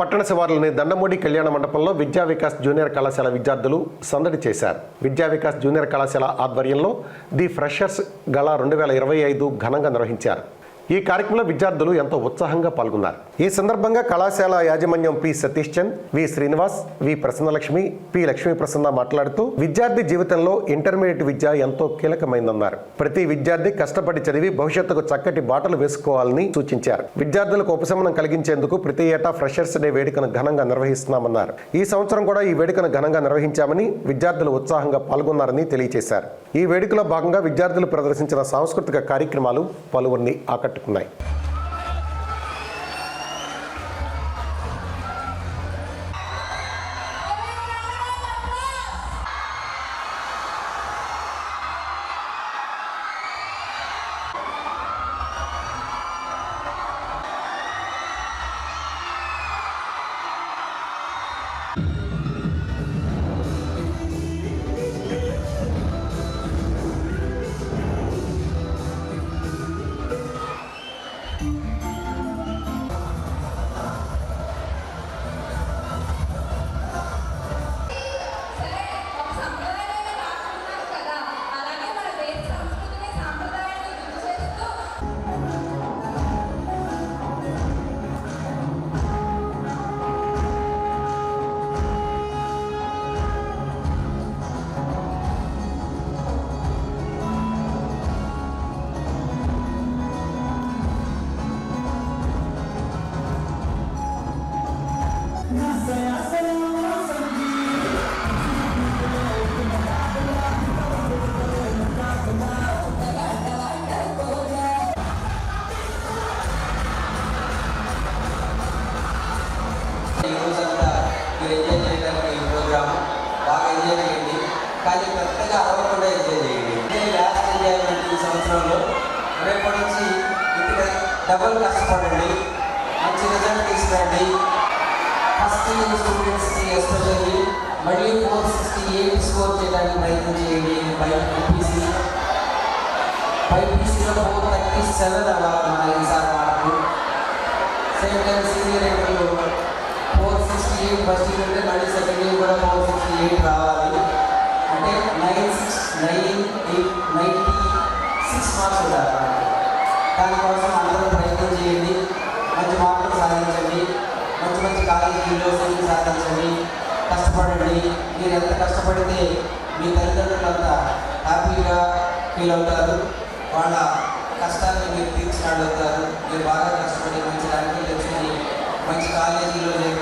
పట్టణ శివారులోని దండమూడి కళ్యాణ మండపంలో విద్యా వికాస్ జూనియర్ కళాశాల విద్యార్థులు సందడి చేశారు. విద్యా వికాస్ జూనియర్ కళాశాల ఆధ్వర్యంలో ది ఫ్రెషర్స్ గళ రెండు వేల ఇరవై ఐదు ఘనంగా నిర్వహించారు. ఈ కార్యక్రమంలో విద్యార్థులు ఎంతో ఉత్సాహంగా పాల్గొన్నారు. ఈ సందర్భంగా కళాశాల యాజమాన్యం P. Satish Chand V. Srinivas V. Prasannalakshmi P. Lakshmi Prasanna మాట్లాడుతూ విద్యార్థి జీవితంలో ఇంటర్మీడియట్ విద్య ఎంతో కీలకమైందన్నారు. ప్రతి విద్యార్థి కష్టపడి చదివి భవిష్యత్తుకు చక్కటి బాటలు వేసుకోవాలని సూచించారు. విద్యార్థులకు ఉపశమనం కలిగించేందుకు ప్రతి ఏటా ఫ్రెషర్స్ డే వేడుకను ఘనంగా నిర్వహిస్తున్నామన్నారు. ఈ సంవత్సరం కూడా ఈ వేడుకను ఘనంగా నిర్వహించామని విద్యార్థులు ఉత్సాహంగా పాల్గొన్నారని తెలియజేశారు. ఈ వేడుకలో భాగంగా విద్యార్థులు ప్రదర్శించిన సాంస్కృతిక కార్యక్రమాలు పలువురిని ఆకట్టు పెట్టుకున్నాయి ఈ రోజంతా మీరు ఎంజాయ్ చేయడానికి ఈ ప్రోగ్రామ్ బాగా ఎంజాయ్ చేయండి. కానీ పెద్దగా అరవకుండా ఎంజాయ్ చేయండి ఇదే లాస్ట్ ఎంజాయ్మెంట్ ఈ సంవత్సరంలో రేపటి నుంచి ఇంటికి డబుల్ కష్టపడండి మంచి రిజల్ట్ తీసుకురండి ఫస్ట్ ఇయర్ స్టూడెంట్స్కి ఎస్పెషల్లీ మళ్ళీ ఫోర్ సిక్స్టీ ఎయిట్ స్కోర్ చేయడానికి ప్రయత్నం చేయండి. బై ఎంపీసీ బైపీసీలో ఫోర్ థర్టీ సెవెన్ అవ్వాలి ఫస్ట్ ఇయర్ అంటే మళ్ళీ సెకండ్ ఇయర్ కూడా ఫోర్ సిక్స్టీ ఎయిట్ రావాలి. అంటే nine six nine eight ninety six marks ఉండాలి దానికోసం అందరూ ప్రయత్నం చేయండి. మంచి మార్కులు సాధించండి. మంచి మంచి కాలేజీలో సీట్లు సాధించండి. కష్టపడండి. మీరు ఎంత కష్టపడితే మీ తల్లిదండ్రులంతా హ్యాపీగా ఫీల్ అవుతారు. వాళ్ళ కష్టాన్ని మీరు తీర్చిన అవుతారు. మీరు బాగా కష్టపడి మంచి ర్యాంకులు తెచ్చుకొని మంచి కాలేజీలో చేరితే